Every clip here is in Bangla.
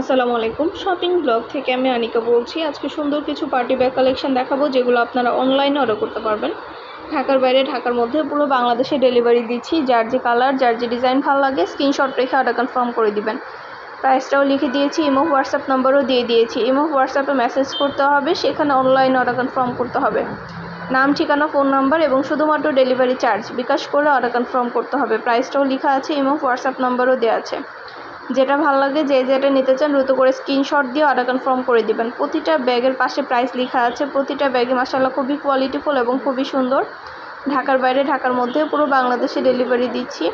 আসসালামু আলাইকুম। শপিং ব্লগ থেকে আমি আনিকা বলছি। আজকে সুন্দর কিছু পার্টি ব্যাগ কালেকশন দেখাবো, যেগুলো আপনারা অনলাইনে অর্ডার করতে পারবেন। ঢাকার বাইরে, ঢাকার মধ্যে পুরো বাংলাদেশে ডেলিভারি দিচ্ছি। যার যে কালার যার যে ডিজাইন ভালো লাগে স্ক্রিনশট রেখে অর্ডার কনফার্ম করে দিবেন। প্রাইসটাও লিখে দিয়েছি ইমো হোয়াটসঅ্যাপ নাম্বারও দিয়ে দিয়েছি। ইমো হোয়াটসঅ্যাপে মেসেজ করতে হবে, সেখানে অনলাইন অর্ডার কনফার্ম করতে হবে। নাম, ঠিকানা ফোন নাম্বার এবং শুধুমাত্র ডেলিভারি চার্জ বিকাশ করে অর্ডার কনফার্ম করতে হবে। প্রাইসটাও লেখা আছে ইমো হোয়াটসঅ্যাপ নাম্বারও দেওয়া আছে। যেটা ভালো লাগে, যে যেটা নিতে চান, দ্রুত করে স্ক্রিনশট দিয়ে অর্ডার কনফার্ম করে দিবেন। প্রতিটা ব্যাগের পাশে প্রাইস লেখা আছে। প্রতিটা ব্যাগে মাসাল্লাহ খুবই কোয়ালিটিফুল এবং খুবই সুন্দর। ঢাকার বাইরে, ঢাকার মধ্যে পুরো বাংলাদেশে ডেলিভারি দিচ্ছি।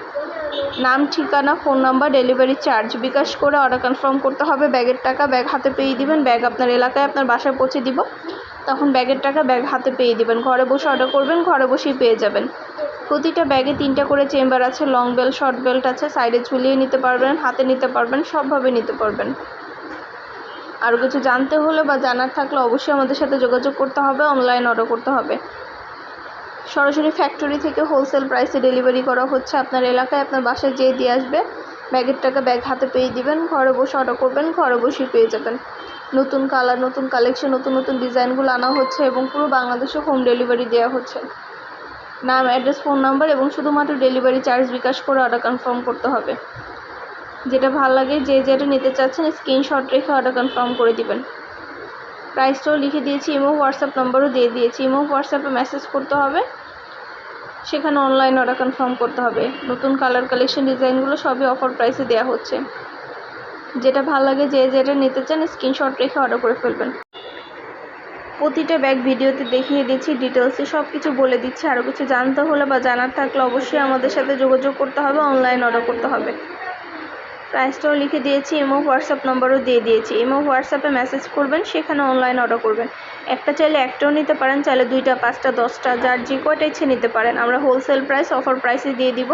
নাম, ঠিকানা phone number delivery charge bKash করে অর্ডার কনফার্ম করতে হবে। ব্যাগের টাকা ব্যাগ হাতে পেয়ে দিবেন। ব্যাগ আপনার এলাকায়, আপনার বাসায় পৌঁছে দিব। তখন ব্যাগের টাকা ব্যাগ হাতে পেয়ে দিবেন। ঘরে বসে অর্ডার করবেন, ঘরে বসেই পেয়ে যাবেন। প্রতিটা ব্যাগে তিনটা করে চেম্বার আছে লং বেল্ট শর্ট বেল্ট আছে সাইডে ঝুলিয়ে নিতে পারবেন, হাতে নিতে পারবেন, সবভাবে নিতে পারবেন। আরও কিছু জানতে হলে বা জানার থাকলে অবশ্যই আমাদের সাথে যোগাযোগ করতে হবে অনলাইন অর্ডার করতে হবে। সরাসরি ফ্যাক্টরি থেকে হোলসেল প্রাইসে ডেলিভারি করা হচ্ছে আপনার এলাকায়, আপনার বাসায় যেয়ে দিয়ে আসবে, ব্যাগের টাকা ব্যাগ হাতে পেয়ে দিবেন, ঘরে বসে অর্ডার করবেন, ঘরে বসেই পেয়ে যাবেন। নতুন কালার নতুন কালেকশন নতুন নতুন ডিজাইনগুলো আনা হচ্ছে এবং পুরো বাংলাদেশে হোম ডেলিভারি দেওয়া হচ্ছে। নাম অ্যাড্রেস ফোন নাম্বার এবং শুধুমাত্র ডেলিভারি চার্জ বিকাশ করে অর্ডার কনফার্ম করতে হবে। যেটা ভালো লাগে, যে যেটা নিতে চাচ্ছেন স্ক্রিনশট রেখে অর্ডার কনফার্ম করে দিবেন। প্রাইসটাও লিখে দিয়েছি ইমো হোয়াটসঅ্যাপ নাম্বারও দিয়ে দিয়েছি। ইমো হোয়াটসঅ্যাপে মেসেজ করতে হবে, সেখানে অনলাইন অর্ডার কনফার্ম করতে হবে। নতুন কালার কালেকশন ডিজাইনগুলো সবই অফার প্রাইসে দেওয়া হচ্ছে। যেটা ভালো লাগে, যে যেটা নিতে চান স্ক্রিনশট রেখে অর্ডার করে ফেলবেন। প্রতিটা ব্যাগ ভিডিওতে দেখিয়ে দিচ্ছি ডিটেলসে সব কিছু বলে দিচ্ছি। আরও কিছু জানতে হলে বা জানার থাকলে অবশ্যই আমাদের সাথে যোগাযোগ করতে হবে অনলাইন অর্ডার করতে হবে। প্রাইসটাও লিখে দিয়েছি এমও হোয়াটসঅ্যাপ নাম্বারও দিয়ে দিয়েছি। এমও হোয়াটসঅ্যাপে মেসেজ করবেন, সেখানে অনলাইন অর্ডার করবেন। একটা চাইলে একটাও নিতে পারেন, চাইলে দুইটা, পাঁচটা, দশটা, যার যে কয়টা ইচ্ছে নিতে পারেন। আমরা হোলসেল প্রাইস অফার প্রাইসে দিয়ে দিব।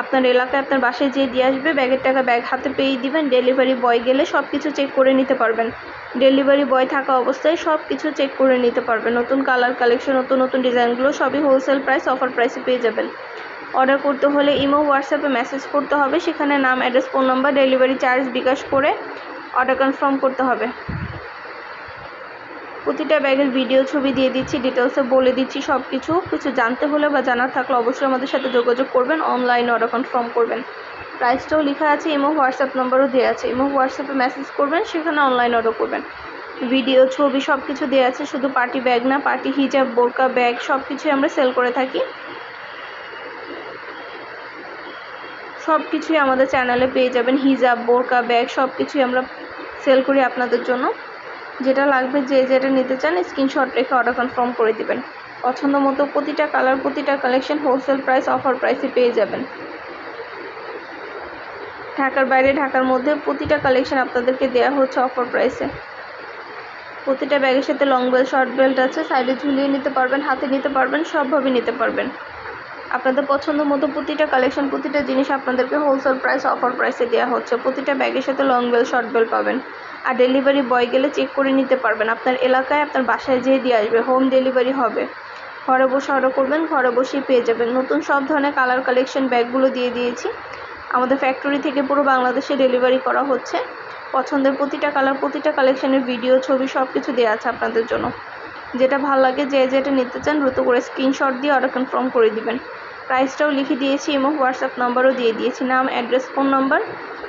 আপনার এলাকায় আপনার বাসায় যেয়ে দিয়ে আসবে, ব্যাগের টাকা ব্যাগ হাতে পেয়ে দিবেন ডেলিভারি বয় গেলে সব কিছু চেক করে নিতে পারবেন। ডেলিভারি বয় থাকা অবস্থায় সব কিছু চেক করে নিতে পারবেন। নতুন কালার কালেকশন নতুন নতুন ডিজাইনগুলো সবই হোলসেল প্রাইস অফার প্রাইসে পেয়ে যাবেন। অর্ডার করতে হলে ইমো হোয়াটসঅ্যাপে মেসেজ করতে হবে, সেখানে নাম address phone number delivery charge bKash করে অর্ডার কনফার্ম করতে হবে। প্রতিটা ব্যাগের ভিডিও ছবি দিয়ে দিচ্ছি ডিটেলসে বলে দিচ্ছি সব কিছু কিছু জানতে হলে বা জানার থাকলে অবশ্যই আমাদের সাথে যোগাযোগ করবেন অনলাইন অর্ডার কনফার্ম করবেন। প্রাইসটাও লেখা আছে ইমো হোয়াটসঅ্যাপ নাম্বারও দেওয়া আছে। ইমো হোয়াটসঅ্যাপে মেসেজ করবেন, সেখানে অনলাইন অর্ডার করবেন। ভিডিও ছবি সব কিছু দেওয়া আছে, শুধু পার্টি ব্যাগ না পার্টি হিজাব বোরকা ব্যাগ সব কিছুই আমরা সেল করে থাকি। সব কিছুই আমাদের চ্যানেলে পেয়ে যাবেন হিজাব বোরকা ব্যাগ সব কিছুই আমরা সেল করি আপনাদের জন্য। যেটা লাগবে যে যেটা নিতে চান স্ক্রিনশট রেখে অর্ডার কনফার্ম করে দিবেন। পছন্দ মতো প্রতিটা কালার প্রতিটা কালেকশন হোলসেল প্রাইস অফার প্রাইসে পেয়ে যাবেন। ঢাকার বাইরে, ঢাকার মধ্যে প্রতিটা কালেকশন আপনাদেরকে দেওয়া হচ্ছে অফার প্রাইসে প্রতিটা ব্যাগের সাথে লং বেল্ট শর্ট বেল্ট আছে সাইডে ঝুলিয়ে নিতে পারবেন, হাতে নিতে পারবেন, সবভাবে নিতে পারবেন। আপনাদের পছন্দ মতো প্রতিটা কালেকশন প্রতিটা জিনিস আপনাদেরকে হোলসেল প্রাইস অফার প্রাইসে দেওয়া হচ্ছে। প্রতিটা ব্যাগের সাথে লং বেল শর্ট বেল পাবেন। আর ডেলিভারি বয় গেলে চেক করে নিতে পারবেন। আপনার এলাকায় আপনার বাসায় যেয়ে দিয়ে আসবে, হোম ডেলিভারি হবে। ঘরে বসে অর্ডার করবেন, ঘরে বসেই পেয়ে যাবেন। নতুন সব ধরনের কালার কালেকশন ব্যাগগুলো দিয়ে দিয়েছি। আমাদের ফ্যাক্টরি থেকে পুরো বাংলাদেশে ডেলিভারি করা হচ্ছে। পছন্দের প্রতিটা কালার প্রতিটা কালেকশনের ভিডিও ছবি সব কিছু দেওয়া আছে আপনাদের জন্য। যেটা ভালো লাগে, যে যেটা নিতে চান দ্রুত করে স্ক্রিনশট দিয়ে অর্ডার কনফার্ম করে দিবেন। প্রাইসটাও লিখে দিয়েছি এবং হোয়াটসঅ্যাপ নাম্বারও দিয়ে দিয়েছি। নাম অ্যাড্রেস ফোন নাম্বার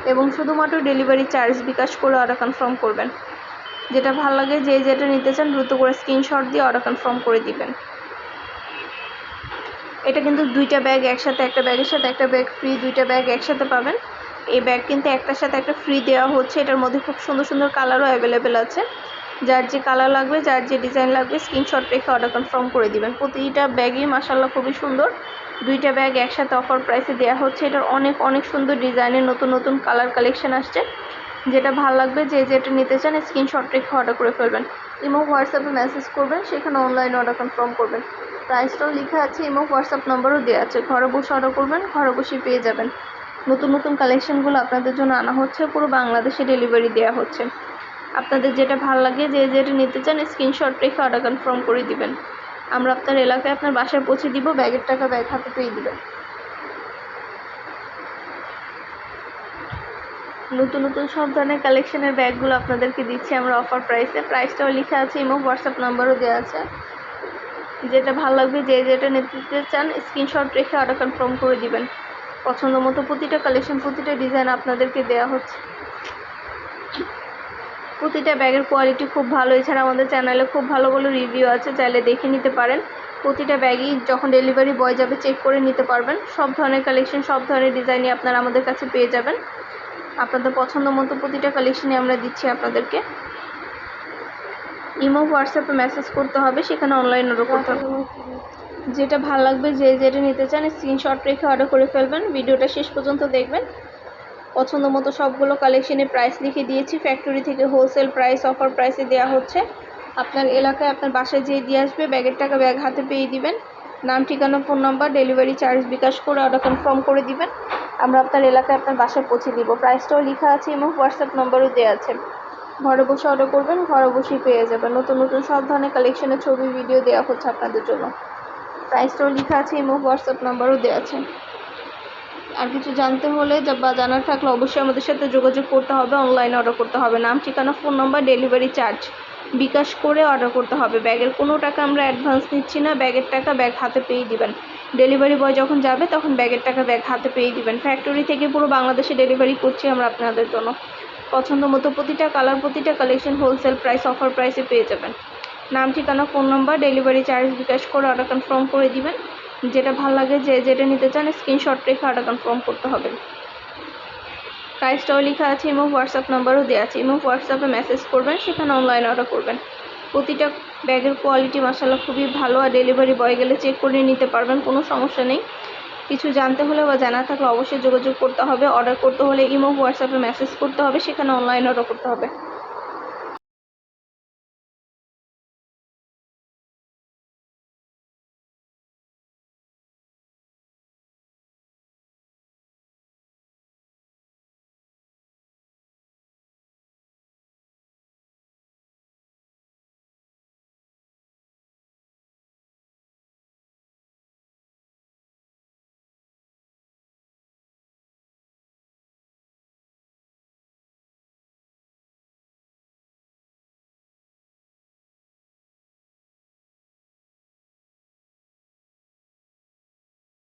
এবং শুধুমাত্র ডেলিভারি চার্জ বিকাশ করে অর্ডার কনফার্ম করবেন। যেটা ভালো লাগে, যে যেটা নিতে চান দ্রুত করে স্ক্রিনশট দিয়ে অর্ডার কনফার্ম করে দিবেন। এটা কিন্তু দুইটা ব্যাগ একসাথে, একটা ব্যাগের সাথে, একটা ব্যাগ ফ্রি দুইটা ব্যাগ একসাথে পাবেন। এই ব্যাগ কিন্তু একটার সাথে একটা ফ্রি দেওয়া হচ্ছে। এটার মধ্যে খুব সুন্দর সুন্দর কালারও অ্যাভেলেবেল আছে। যার যে কালার লাগবে, যার যে ডিজাইন লাগবে স্ক্রিনশট রেখে অর্ডার কনফার্ম করে দিবেন। প্রতিটা ব্যাগই মাসাল্লাহ খুবই সুন্দর। দুইটা ব্যাগ একসাথে অফার প্রাইসে দেওয়া হচ্ছে। এটার অনেক অনেক সুন্দর ডিজাইনের নতুন নতুন কালার কালেকশন আসছে। যেটা ভালো লাগবে, যে যেটা নিতে চান স্ক্রিনশট রেখে অর্ডার করে ফেলবেন। ইমো, হোয়াটসঅ্যাপে মেসেজ করবেন, সেখানে অনলাইনে অর্ডার কনফার্ম করবেন। প্রাইসটাও লেখা আছে, ইমো, হোয়াটসঅ্যাপ নম্বরও দেওয়া আছে। ঘরে বসে অর্ডার করবেন, ঘরে বসে পেয়ে যাবেন। নতুন নতুন কালেকশনগুলো আপনাদের জন্য আনা হচ্ছে, পুরো বাংলাদেশে ডেলিভারি দেওয়া হচ্ছে। আপনাদের যেটা ভালো লাগে, যে যেটা নিতে চান স্ক্রিনশট রেখে অর্ডার কনফার্ম করে দিবেন। আমরা আপনার এলাকায় আপনার বাসায় পৌঁছে দিব, ব্যাগের টাকা ব্যাগ হাতে পেয়ে দিবেন। নতুন নতুন সব ধরনের কালেকশনের ব্যাগগুলো আপনাদেরকে দিচ্ছি আমরা অফার প্রাইসে প্রাইসটাও লেখা আছে এবং হোয়াটসঅ্যাপ নাম্বারও দেওয়া আছে। যেটা ভালো লাগবে, যে যেটা নিতে চান স্ক্রিনশট রেখে অর্ডার কনফার্ম করে দিবেন। পছন্দ মতো প্রতিটা কালেকশন প্রতিটা ডিজাইন আপনাদেরকে দেওয়া হচ্ছে। প্রতিটা ব্যাগের কোয়ালিটি খুব ভালো। এছাড়া আমাদের চ্যানেলে খুব ভালো ভালো রিভিউ আছে, চাইলে দেখে নিতে পারেন। প্রতিটা ব্যাগই যখন ডেলিভারি বয় যাবে চেক করে নিতে পারবেন। সব ধরনের কালেকশন সব ধরনের ডিজাইনই আপনারা আমাদের কাছে পেয়ে যাবেন। আপনাদের পছন্দ মতো প্রতিটা কালেকশনই আমরা দিচ্ছি আপনাদেরকে। ইমো, হোয়াটসঅ্যাপে মেসেজ করতে হবে, সেখানে অনলাইন অর্ডার করতে হবে। যেটা ভালো লাগবে, যে যেটা নিতে চান স্ক্রিনশট রেখে অর্ডার করে ফেলবেন। ভিডিওটা শেষ পর্যন্ত দেখবেন। পছন্দ মতো সবগুলো কালেকশনের প্রাইস লিখে দিয়েছি। ফ্যাক্টরি থেকে হোলসেল প্রাইস অফার প্রাইসে দেওয়া হচ্ছে। আপনার এলাকায় আপনার বাসায় যেয়ে দিয়ে আসবে, ব্যাগের টাকা ব্যাগ হাতে পেয়ে দিবেন। নাম, ঠিকানা phone number delivery charge bKash করে অর্ডার কনফার্ম করে দিবেন। আমরা আপনার এলাকায় আপনার বাসায় পৌঁছে দিব। প্রাইসটাও লেখা আছে এবং হোয়াটসঅ্যাপ নম্বরও দেওয়া আছে। ঘরে বসে অর্ডার করবেন, ঘরে বসেই পেয়ে যাবেন। নতুন নতুন সব ধরনের কালেকশনের ছবি ভিডিও দেওয়া হচ্ছে আপনাদের জন্য। প্রাইসটাও লেখা আছে এবং হোয়াটসঅ্যাপ নাম্বারও দেওয়া আছে। আর কিছু জানতে হলে বা জানার থাকলে অবশ্যই আমাদের সাথে যোগাযোগ করতে হবে অনলাইনে অর্ডার করতে হবে। নাম, ঠিকানা phone number delivery charge bKash করে অর্ডার করতে হবে। ব্যাগের কোনো টাকা আমরা অ্যাডভান্স নিচ্ছি না, ব্যাগের টাকা ব্যাগ হাতে পেয়ে দিবেন। ডেলিভারি বয় যখন যাবে, তখন ব্যাগের টাকা ব্যাগ হাতে পেয়ে দিবেন। ফ্যাক্টরি থেকে পুরো বাংলাদেশে ডেলিভারি করছি আমরা আপনাদের জন্য। পছন্দ মতো প্রতিটা কালার প্রতিটা কালেকশন হোলসেল প্রাইস অফার প্রাইসে পেয়ে যাবেন। নাম, ঠিকানা phone number delivery charge bKash করে অর্ডার কনফার্ম করে দিবেন। যেটা ভালো লাগে, যে যেটা নিতে চান স্ক্রিনশট রেখে অর্ডার কনফার্ম করতে হবে। প্রাইসটাও লেখা আছে, এবং হোয়াটসঅ্যাপ নাম্বারও দেওয়া আছে, এবং হোয়াটসঅ্যাপে মেসেজ করবেন, সেখানে অনলাইন অর্ডার করবেন। প্রতিটা ব্যাগের কোয়ালিটি মাসাল্লাহ খুবই ভালো, আর ডেলিভারি বয় গেলে চেক করে নিতে পারবেন, কোনো সমস্যা নেই। কিছু জানতে হলে বা জানা থাকলে অবশ্যই যোগাযোগ করতে হবে অর্ডার করতে হলে ইমো হোয়াটসঅ্যাপে মেসেজ করতে হবে, সেখানে অনলাইন অর্ডার করতে হবে।